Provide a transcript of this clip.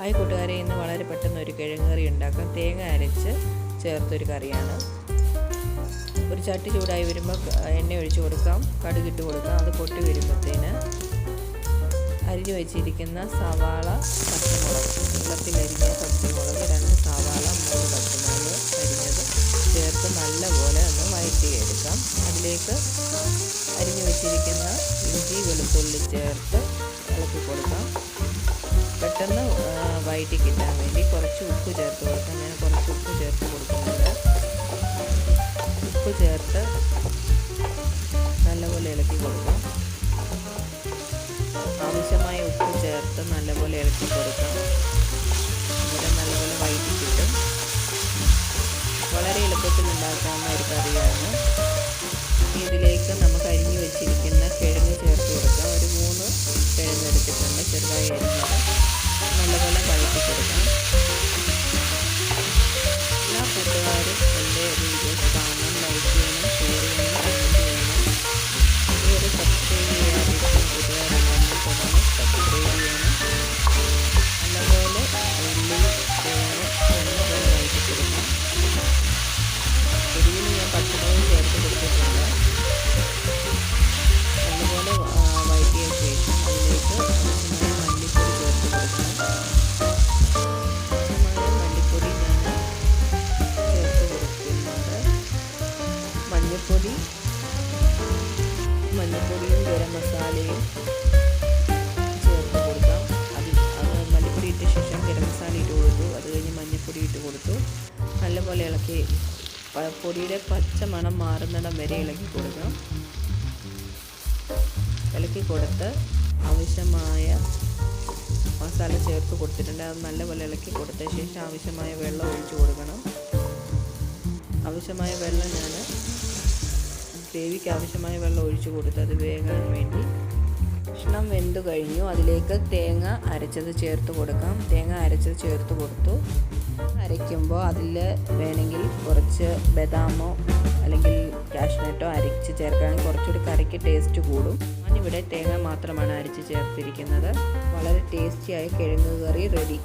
Hi കൂട്ടുകാരെ ഇന്ന് വളരെ പെട്ടെന്ന് ഒരു കിഴങ്ങ് കറി ഉണ്ടാക്കാം. തേങ്ങ അരച്ച് ചേർത്തൊരു കറിയാണ്. ഒരു ചട്ടി ചൂടായി വരുമ്പോൾ എണ്ണ ഒഴിച്ച് കൊടുക്കാം. കടുകിട്ട് കൊടുക്കാം. അത് പൊട്ടി വരുമ്പോഴത്തേന് അരിഞ്ഞു വെച്ചിരിക്കുന്ന സവാള പച്ചമുളക് വെള്ളത്തിൽ അരിഞ്ഞ പച്ചമുളക് രണ്ട് സവാള മൂന്ന് പച്ചമുളക് അരിഞ്ഞത് ചേർത്ത് നല്ലപോലെ ഒന്ന് വഴറ്റിയെടുക്കാം. അതിലേക്ക് അരിഞ്ഞു വെച്ചിരിക്കുന്ന ഇഞ്ചി വെളുത്തുള്ളി ചേർത്ത് ഇളക്കി കൊടുക്കാം. വയറ്റി കിട്ടാൻ വേണ്ടി കുറച്ച് ഉപ്പ് ചേർത്ത് കൊടുക്കാം. ഞാൻ കുറച്ച് ഉപ്പ് ചേർത്ത് കൊടുക്കുന്നുണ്ട്. ഉപ്പ് ചേർത്ത് നല്ലപോലെ ഇളക്കി കൊടുക്കാം. ആവശ്യമായ ഉപ്പ് ചേർത്ത് നല്ലപോലെ ഇളക്കി കൊടുക്കാം. ഇവിടെ നല്ലപോലെ വൈറ്റ് കിട്ടും. വളരെ എളുപ്പത്തിൽ ഉണ്ടാക്കാവുന്ന ഒരു കറിയാണ് ഇതിലേക്ക് നമുക്ക് അരിഞ്ഞു വെച്ചിരിക്കുന്ന കിഴങ്ങ് ചേർത്ത് കൊടുക്കാം. ഒരു മൂന്ന് കിഴങ്ങ് എടുത്തിട്ടുണ്ട്. ചെറുതായി മഞ്ഞൾപ്പൊടിയും ഗരം മസാലയും ചേർത്ത് കൊടുക്കാം. അതിൽ അത് മല്ലിപ്പൊടി ഇട്ട ശേഷം ഗരം മസാല ഇട്ട് കൊടുത്തു. അത് കഴിഞ്ഞ് ഇട്ട് കൊടുത്തു. നല്ലപോലെ ഇളക്കി പൊടിയുടെ പച്ച മണം മാറുന്നിടം വരെ ഇളക്കി കൊടുക്കാം. ഇളക്കി കൊടുത്ത് ആവശ്യമായ മസാല ചേർത്ത് കൊടുത്തിട്ടുണ്ട്. അത് നല്ലപോലെ ഇളക്കി കൊടുത്ത ശേഷം ആവശ്യമായ വെള്ളം ഒഴിച്ചു കൊടുക്കണം. ആവശ്യമായ വെള്ളം ഞാൻ ഗ്രേവിക്ക് ആവശ്യമായ വെള്ളം ഒഴിച്ചു കൊടുത്ത് അത് വേകാൻ വേണ്ടി കഷ്ണം വെന്ത് കഴിഞ്ഞു. അതിലേക്ക് തേങ്ങ അരച്ചത് ചേർത്ത് കൊടുക്കാം. തേങ്ങ അരച്ചത് ചേർത്ത് കൊടുത്തു. അരയ്ക്കുമ്പോൾ അതിൽ വേണമെങ്കിൽ കുറച്ച് ബദാമോ അല്ലെങ്കിൽ കാഷ്നട്ടോ അരച്ച് ചേർക്കുകയാണെങ്കിൽ കുറച്ചുകൂടി കറിക്ക് ടേസ്റ്റ് കൂടും. ഞാനിവിടെ തേങ്ങ മാത്രമാണ് അരച്ച് ചേർത്തിരിക്കുന്നത്. വളരെ ടേസ്റ്റിയായ കിഴങ്ങ് കറി റെഡി